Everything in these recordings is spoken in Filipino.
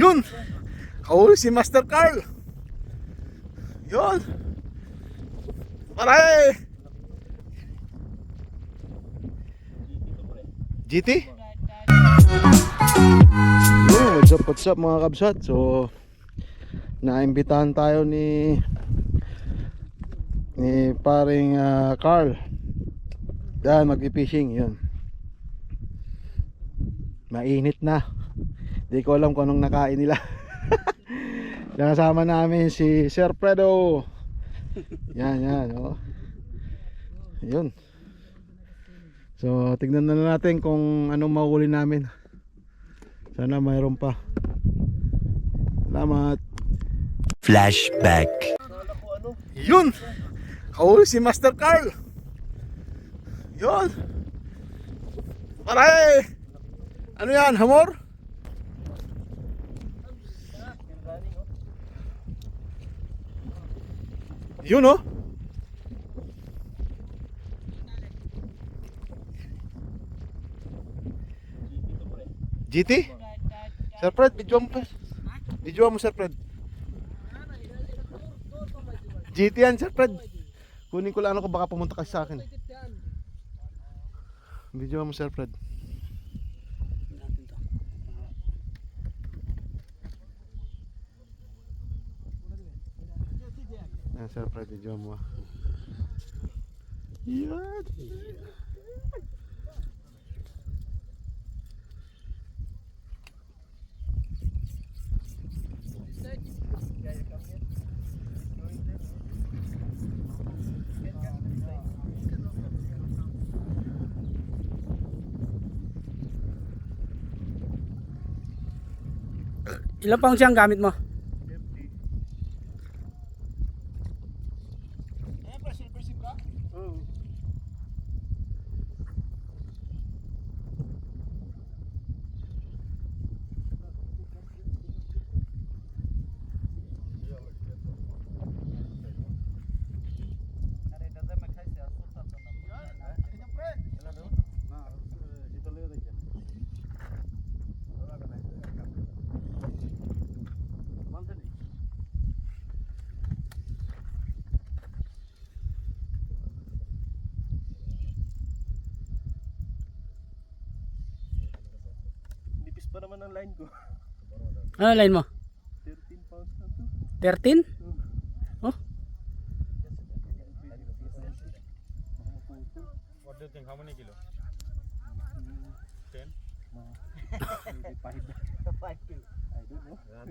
Yun! Kahuli si Master Carl! Yun! Pare! GT? Yo, what's up, what's up mga kabsat? So, naimbitahan tayo ni ni paring ah, Carl. Yan, mag-fishing, yun. Mainit na. Hindi ko alam kung anong nakain nila. Nakasama namin si Sir Fredo. Yan, yan. Oh. Yun. So, tignan na lang natin kung anong mahuli namin. Sana mayroon pa. Salamat. Flashback. Yun! Kahuli si Master Carl! Yun! Pare! Ano yan? Hamor? Yun oh! GT? Sir Fred, video mo pa. Video mo Sir Fred. GT yan, Sir Fred. Kunin ko lang ano baka pumunta kasi sa akin. Video mo, Sir Fred. Video mo. ah. Yan. Ilan pang siyang gamit mo? pa naman ang line ko. Ano line mo? 13 pounds na to. 13? Oh. What do you think? How many kilo? 10? Five. Five kilo. I don't know. I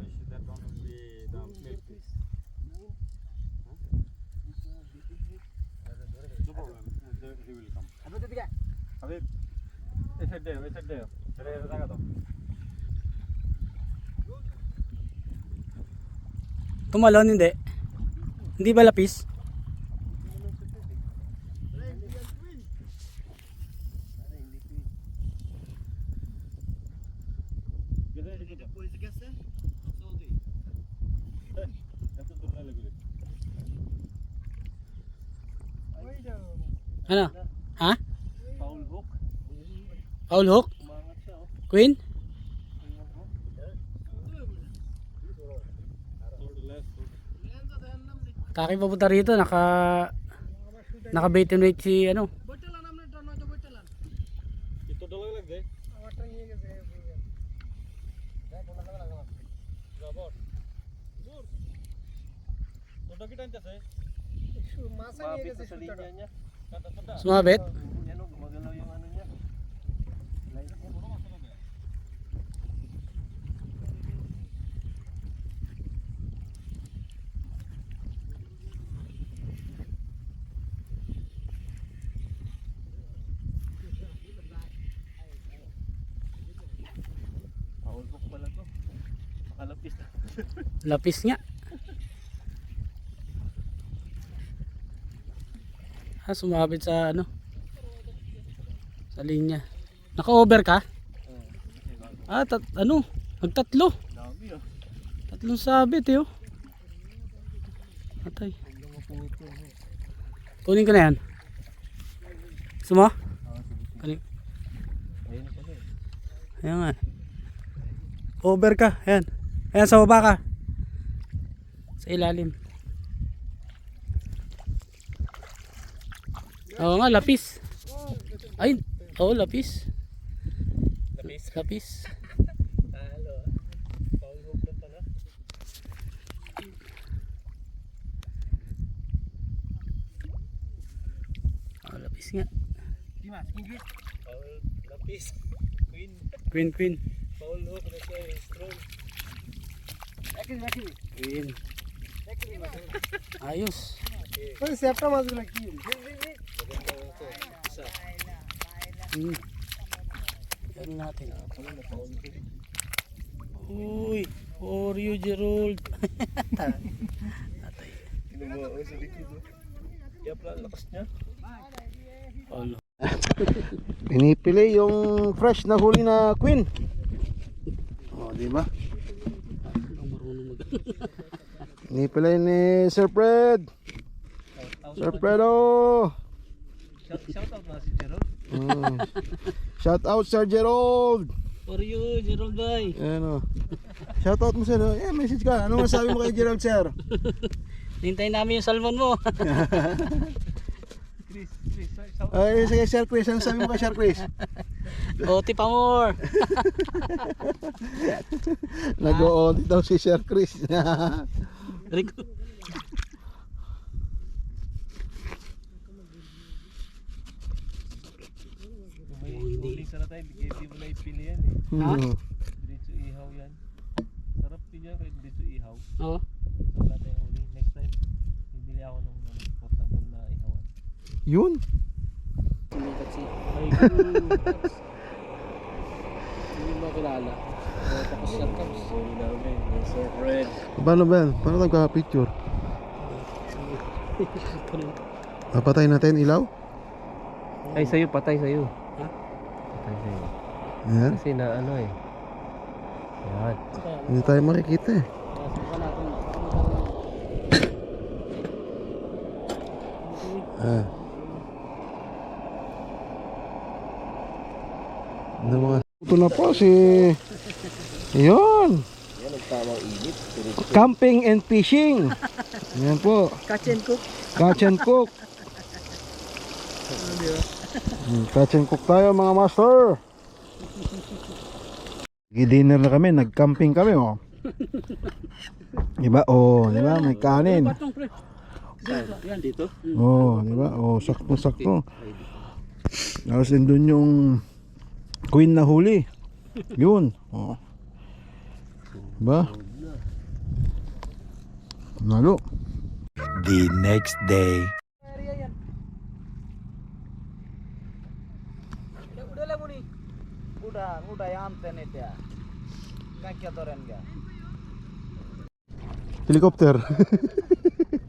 wish that one would be the milk. No problem. He will come. Habib, it's a day. It's a day. Tumalon hindi. Hindi ba lapis? Um, ano? Ha? Paul Hook. Paul Hook? Queen? Kaki papunta rito, naka naka bait and wait si ano. Sumabit? Sumabit? Lapis nga. Ah, sumabit sa ano? Sa linya. Naka-over ka? Ah, tat ano? Magtatlo. Tatlong sabit eh oh. Atay. Kunin ko na yan. Gusto mo? Kunin. Ayan nga. Over ka. Ayan. Ayan, sa baba ka. Sa ilalim. Oo nga, lapis. Ay, oo, lapis. Lapis? Lapis. Pala. Oo, lapis nga. Paul lapis. Queen. Queen, queen. Paul hook na siya. Strong. Pa mas lagi. Hmm. Yan natin. Uy, Gerald. Ko sa likod. oh. Kaya pala lakas niya. Ano? Pinipili yung fresh na huli na queen. O, di ba? Mag Pinipili ni Sir Fred. Sir Fredo. Shout, shout out na si Gerald. Mm. Shout out Sir Gerald. Oreo Gerald boy. Ano? Shout out mo sir. Eh, message ka. Ano masabi mo kay Gerald sir? Hintayin namin yung salmon mo. Chris, Chris, shout out. Ay, sige Sir Chris. Ano sabi mo kay Sir Chris? Oti pa more. Nag-o-on daw si Sir Chris. Rico. Oh, hindi. sana tayo. Hindi mo na ipili yan eh. Ha? Hmm. Diretso ihaw yan. Sarap din yan kahit diretso ihaw. Oo. Wala tayong. Next time, bibili ako ng ano, portable na ihawan. Yun. Sumikat si. Ay, Hindi mo kilala. Tapos siya tapos. Huli namin. Yung Sir Fred. Paano ba yan? Paano nagka-picture? Papatay natin ilaw? Ay, sa'yo. Patay sa'yo. Ha? Patay sa'yo. Yan. Kasi na ano eh. Yan. Hindi tayo makikita eh. Subukan natin. Ah. Ano mga Ito na po si Yun Yan ang tamang init. Camping and fishing Yan po Catch and cook. Catch and cook Hmm, Catch and cook tayo mga master Nag-dinner na kami, nag-camping kami oh Diba? Oh, diba? May kanin. Yan dito. Oh, di ba? Oh, sakto-sakto. Tapos nandun yung queen na huli. Yun. Oh. Diba? Nalo. The next day. Helicopter. Tambal po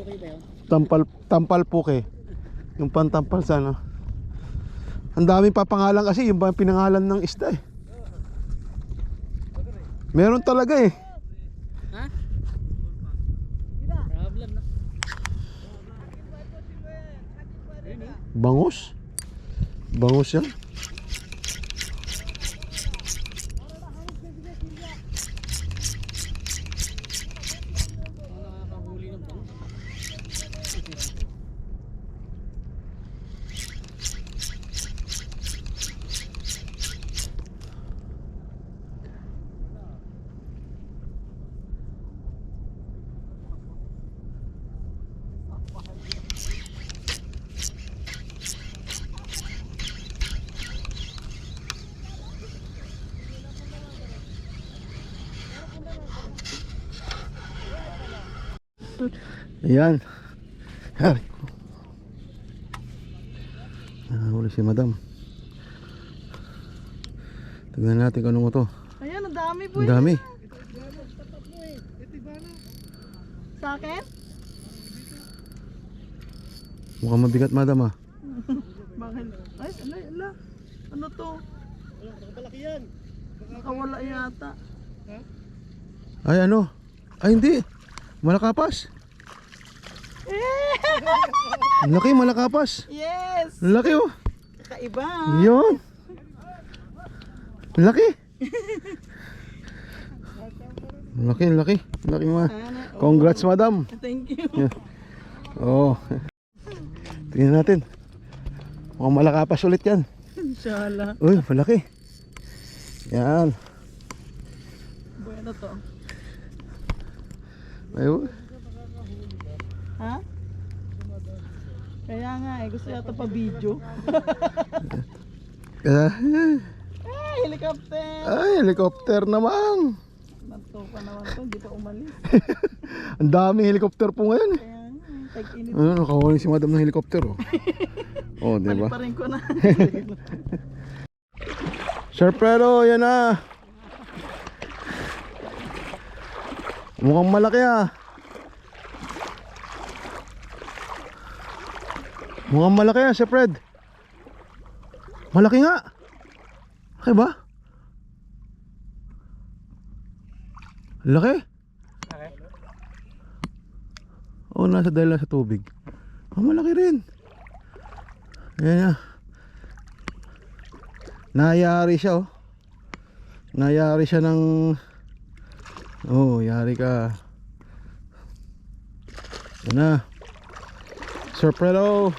kayo ba yun? tampal tampal puke. Yung pantampal sana. Ang daming papangalan kasi yung pinangalan ng isda eh. Meron talaga eh. Ha? Problem na. Bangus? Bangus yan? Ayan. Ay. Ah, huli si madam. Tignan natin kung ano mo to. Ayan, ang dami po. Ang dami. Sa akin? Mukhang mabigat madam ah. Bakit? Ay, ala, ala. Ano to? Nakabalaki yan. Nakawala yata. Ay ano? Ay hindi. Malakapas. Ang laki malakapas. Yes! Ang laki oh. kakaiba. Yun. Laki. Laki, laki. Laki mga. Sana- Congrats, madam. Thank you. Oo. Tingnan natin. Mukhang malakapas ulit yan. Inshallah. Uy, malaki. Yan. Bueno to. Ayun. Ha? Kaya nga eh, gusto yata pa video. Ah, Ay, helicopter! Ay, helicopter naman. Nanto pa naman to, hindi pa umalis. Ang daming helicopter po ngayon. eh. Eh, tag-init. Ano, nakawali si madam ng helicopter oh. Oh, di ba? Pa rin ko na. Sir Fredo, yan na. Mukhang malaki ah. Mukhang malaki ah, Sir Fred. Malaki nga. Laki ba? Laki? Oo, nasa dahil sa tubig. Ah, malaki rin. Ayan na. Nayari siya oh. Nayari siya ng Oh, yari ka. Yan na. Sir Fredo.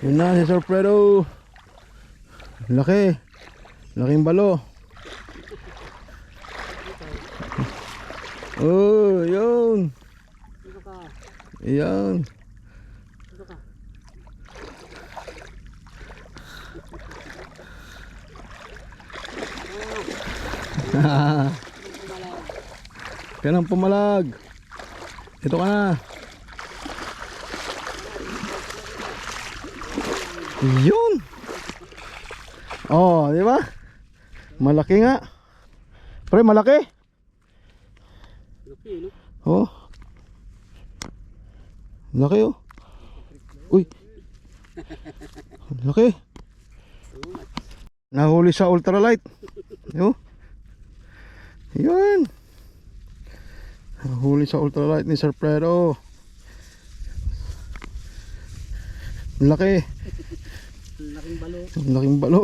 Yun na si Sir. Laki. Laking balo. Oh, yun. Yan. Yan ang pumalag. Ito ka na. Yun. Oh, di ba? Malaki nga. Pre, malaki. Laki, no? Oh. Laki oh. Uy. Laki. Nahuli sa ultralight. Yo. Yun. Nahuli sa ultralight ni Sir Fredo. Laki. Laking balo. Laking balo.